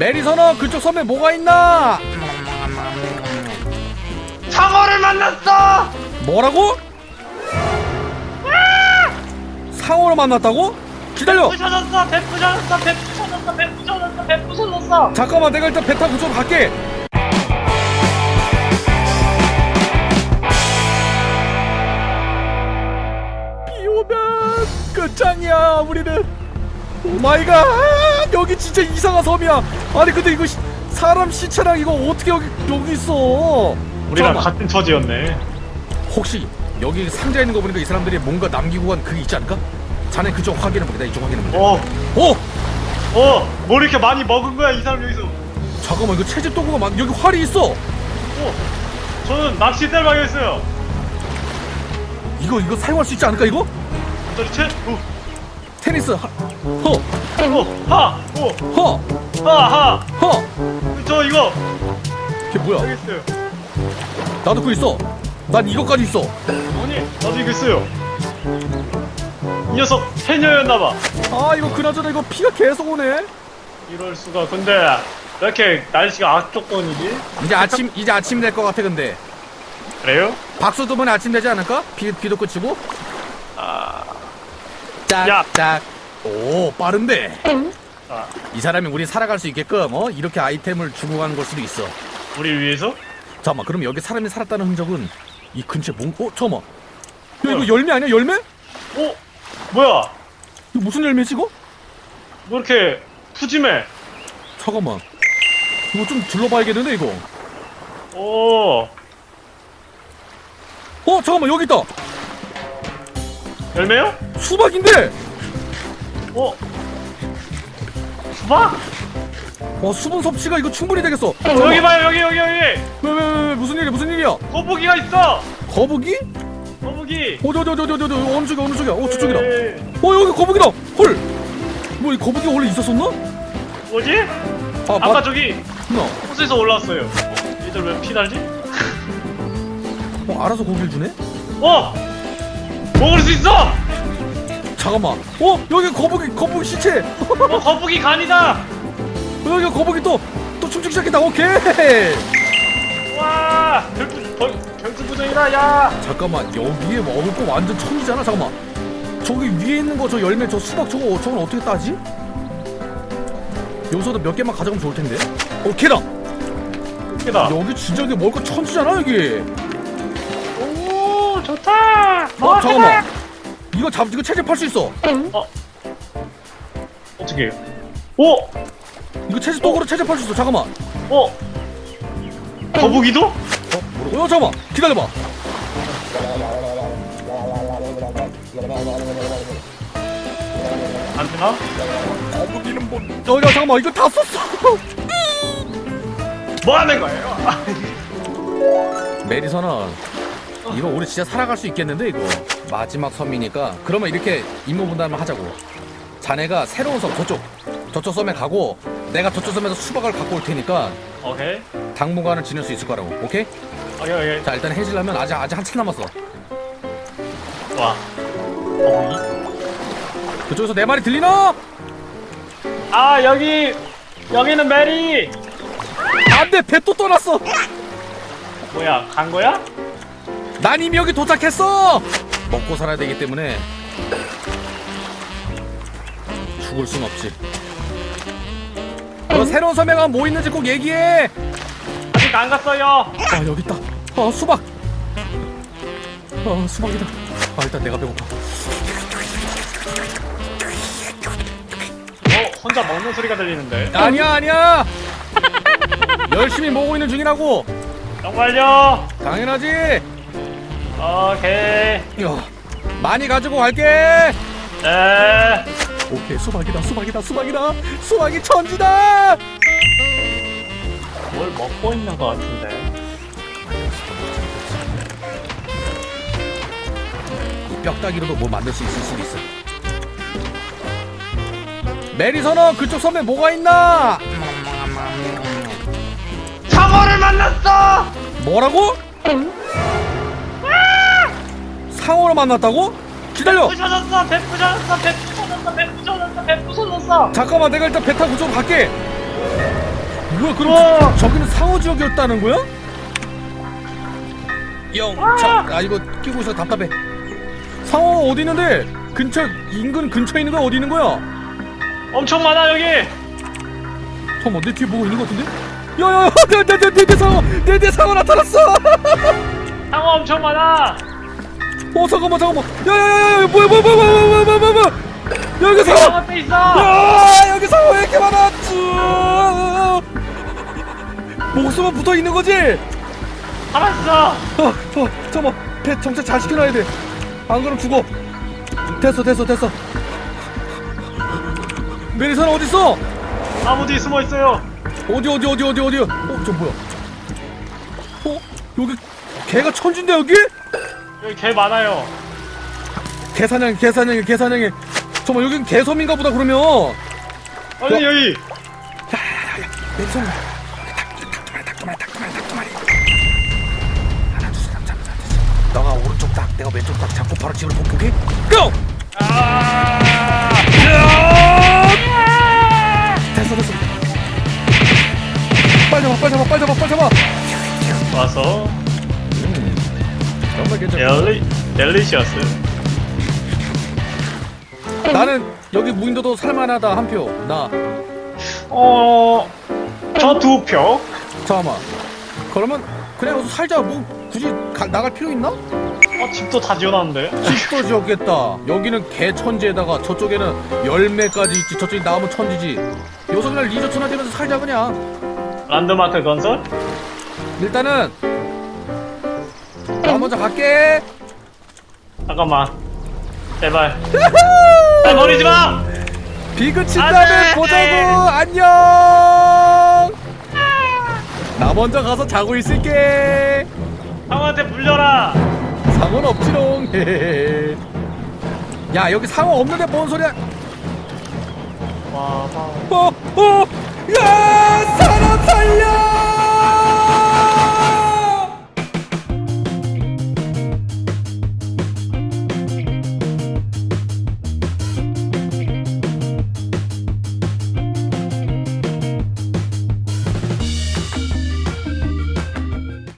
메리선어 그쪽 섬에 뭐가 있나? 상어를 만났어! 뭐라고? 상어를 만났다고? 기다려. 부셔졌어! 배 부셔졌어! 배 부셔졌어! 배 부셔졌어! 배 부셔졌어! 잠깐만 내가 일단 배 타고 좀 갈게. 비 오면 끝장이야 우리는. 오 마이 갓 여기 진짜 이상한 섬이야. 아니 근데 이거 시- 사람 시체랑 이거 어떻게 여기 여기 있어? 우리랑 잠깐만. 같은 처지였네. 혹시 여기 상자 있는 거 보니까 이 사람들이 뭔가 남기고 간 그게 있지 않을까? 자네 그쪽 확인해. 나 이쪽 확인해 보게. 어, 오! 어, 뭐 이렇게 많이 먹은 거야 이 사람 여기서? 잠깐만 이거 채집 도구가 많. 여기 활이 있어. 어, 저는 낚싯대를 발견했어요. 이거 이거 사용할 수 있지 않을까 이거? 저리 채? 어, 테니스 하, 허, 어, 하, 어, 허, 하, 하. 허. 저 이거 이게 뭐야? 알겠어요. 나도 그거 있어. 난 이거까지 있어. 아니, 나도 이거 있어요. 이 녀석 해녀였나봐. 아 이거 그나저나 이거 피가 계속 오네. 이럴 수가. 근데 왜 이렇게 날씨가 악조건이지? 이제 아침 이제 아침 될 것 같아 근데. 그래요? 박수 두번 아침 되지 않을까? 비 비도 그치고. 아, 야. 짝짝. 오 빠른데. 아, 이 사람이 우리 살아갈 수 있게끔 어 이렇게 아이템을 주고 가는 걸 수도 있어. 우리 위해서? 잠깐만 그럼 여기 사람이 살았다는 흔적은 이 근처에 뭔? 어 잠깐만. 야 이거 뭐야? 열매 아니야 열매? 어, 뭐야? 이거 무슨 열매지 이거? 뭐 이렇게 푸짐해? 잠깐만. 이거 좀 둘러봐야겠는데 이거. 오, 어 잠깐만 여기 있다. 열매요? 수박인데. 어, 수박? 와 수분 섭취가 이거 충분히 되겠어. 여기 봐요, 여기, 여기, 여기. 왜왜 왜, 왜, 무슨 일이야 무슨 일이야? 거북이가 있어. 거북이? 거북이. 어디 어느 쪽이야 어느 쪽이야? 어 저쪽이다. 에이, 어 여기 거북이다. 헐. 뭐이 거북이 원래 있었었나? 뭐지? 아 아까 맞. 저기 나. 호수에서 올라왔어요. 어, 얘들 왜피 달지? 어 알아서 고기를 주네? 어, 먹을 수 있어. 잠깐만. 어 여기 거북이 거북이 시체. 어, 거북이 간이다. 여기 거북이 또또 춤추기 시작했다. 오케이. 와, 결투, 걸, 결투 부정이다, 야. 잠깐만 여기에 먹을 거 완전 천이잖아. 잠깐만. 저기 위에 있는 거 저 열매 저 수박 저거 저건 어떻게 따지? 여기서도 몇 개만 가져가면 좋을 텐데. 오케이다. 이다. 여기 진짜 여기 먹을 거 천지잖아 여기. 오, 좋다. 어 잠깐만. 이거 잡 이거 채집 할 수 있어. 어, 어떻게? 오, 이거 채집 도구로 채집 할 수 있어. 잠깐만. 어, 거북이도? 어, 뭐라고? 어, 잠깐만. 기다려봐. 안 되나? 거북이는 뭐? 어, 야, 잠깐만. 이거 다 썼어. 뭐 하는 거예요? 메리선아, 이거 우리 진짜 살아갈 수 있겠는데 이거 마지막 섬이니까. 그러면 이렇게 임무 분담을 하자고. 자네가 새로운 섬 저쪽, 저쪽 섬에 가고 내가 저쪽 섬에서 수박을 갖고 올 테니까 오케이, 당분간은 지낼 수 있을 거라고. 오케이? 오케이, 오케이. 자, 일단 해지려면 아직 아직 한참 남았어. 와, 거북이? 그쪽에서 내 말이 들리나? 아, 여기, 여기는 메리. 안돼, 배 또 떠났어. 뭐야, 간 거야? 난 이미 여기 도착했어! 먹고 살아야 되기 때문에 죽을 순 없지. 너 새로운 섬에 가면 뭐 있는지 꼭 얘기해! 아직 안 갔어요. 아, 여기 있다. 아, 수박! 아, 수박이다. 아, 일단 내가 배고파. 어, 혼자 먹는 소리가 들리는데. 아니야, 아니야! 열심히 모으고 있는 중이라고! 정말요? 당연하지! 오케이. 야, 많이 가지고 갈게! 네. 오케이, 수박이다, 수박이다, 수박이다! 수박이 천지다! 뭘 먹고 있는 것 같은데. 이 뼈다귀로도 뭐 만들 수 있을 수도 있어. 메리선어 그쪽 섬에 뭐가 있나? 상어를 만났어! 뭐라고? 상어를 만났다고? 기다려. 부셔졌어! 배 부셔졌어! 배 부셔졌어! 배 부셔졌어! 배 부셔졌어! 잠깐만 내가 일단 배 타고 좀 갈게. 뭐야 그럼 우와. 저기는 상어 지역이었다는 거야? 영차 아 이거 끼고 있어 답답해 상어 어디 있는데 근처 인근 근처에 있는 거야 어디 있는 거야 엄청 많아 여기 잠깐만 내 뒤에 뭐가 있는 거 같은데 야야야 내내내 상어 내 내 상어 나타났어 상어 엄청 많아 어 잠깐만 잠깐만. 야야야야 뭐야 뭐야 뭐야 뭐야 뭐야 뭐야 뭐야 여기 상어 앞에 있어. 야 여기 상어 왜 이렇게 많아 쭈 목숨은 붙어 있는 거지? 알았어. 어, 잠깐만. 배 정체 잘 시켜놔야 돼안 그럼 죽어. 됐어 됐어 됐어. 메리사는 어디 있어? 나무 뒤 숨어 있어요. 어디 어디 어디 어디 어디? 어저 뭐야? 어? 여기 개가 천진데 여기? 여기 개 많아요 개사냥, 개사냥이, 개사냥이. 잠깐만 여긴 개섬인가 보다 그러면. 아니 야. 여기 메리선. 닭두 마리, 닭두 마리, 닭두 마리, 닭두 마리. 하나, 둘, 셋, 잡자, 잡자, 잡자. 너가 오른쪽 닭, 내가 왼쪽 닭 잡고 바로 집을 복귀해. 고! 아 됐어 됐어 빨리 잡아 빨리 잡아 빨리 잡아 빨리 잡아 와서 정말 괜찮아. 델리 델리시어스. 나는 여기 무인도도 살만하다 한 표 나. 어 저 두 표. 잠깐만. 그러면 그냥 여기서 살자. 뭐 굳이 가- 나갈 필요 있나? 어 집도 다 지어놨는데. 집도 지었겠다. 여기는 개 천지에다가 저쪽에는 열매까지 있지. 저쪽이 나무 천지지. 여기서 그냥 리조트나 되면서 살자 그냥. 란드마크 건설? 일단은 나 먼저 갈게. 잠깐만. 제발. 나 버리지 마! 비그 친 다음에 돼! 보자고 안녕! 나 먼저 가서 자고 있을게. 상어한테 물려라! 상어는 없지롱. 야 여기 상어 없는데 뭔 소리야? 와봐 어, 어, 야